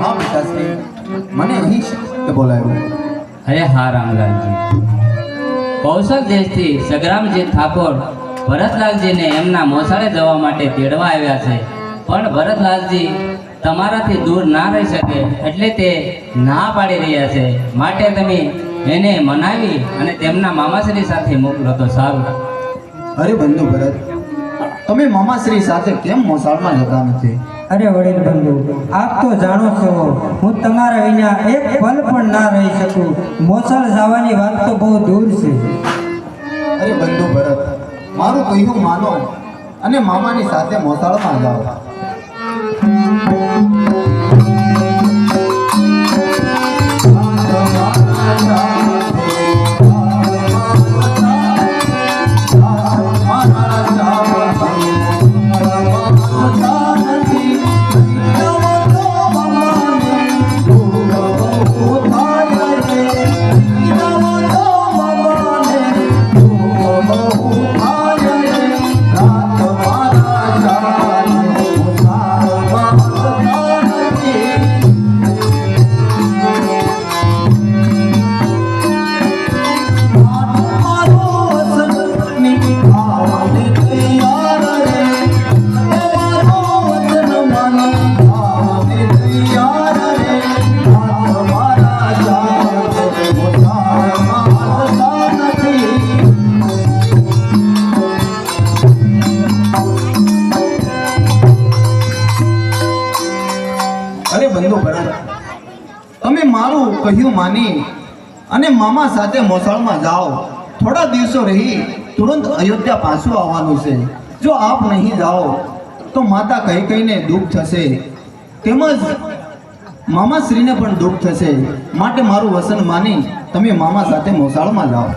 હા પિતાશ્રી. મને અહીં શિક્ષકે બોલાવ્યો? અરે હા રામલાલજી. કૌશલ દેશથી સગરામજી ઠાકોર ભરતલાલજીને એમના મોસાળે જવા માટે તેડવા આવ્યા છે. પણ ભરતલાલજી તમારાથી દૂર ના રહી શકે એટલે તે ના પાડી રહ્યા છે. માટે તમે એને મનાવી અને તેમના મામાશ્રી સાથે મોકલો તો સારું. અરે બંધુ ભરત તમે મામાશ્રી સાથે કેમ મોસાળમાં જતા નથી? અરે વડીલ બંધુ આપ તો જાણો છો હું તમારા વિના એક પલ પણ ના રહી શકું. મોસાળ જવાની વાત તો બહુ દૂર છે. અરે બંધુ ભરત મારું કહ્યું માનો અને મામાની સાથે મોસાળમાં જાઓ. બંધુ ભરત. તમે મારું કહ્યું માની અને મામા સાથે મોસાળમાં જાઓ. થોડા દિવસો રહી તુરંત અયોધ્યા પાછું આવવાનું છે. જો આપ નહીં જાઓ, તો માતા કહી કહીને દુઃખ થશે. તેમજ મામાશ્રીને પણ દુઃખ થશે. માટે મારું વસન માની તમે મામા સાથે મોસાળમાં જાઓ.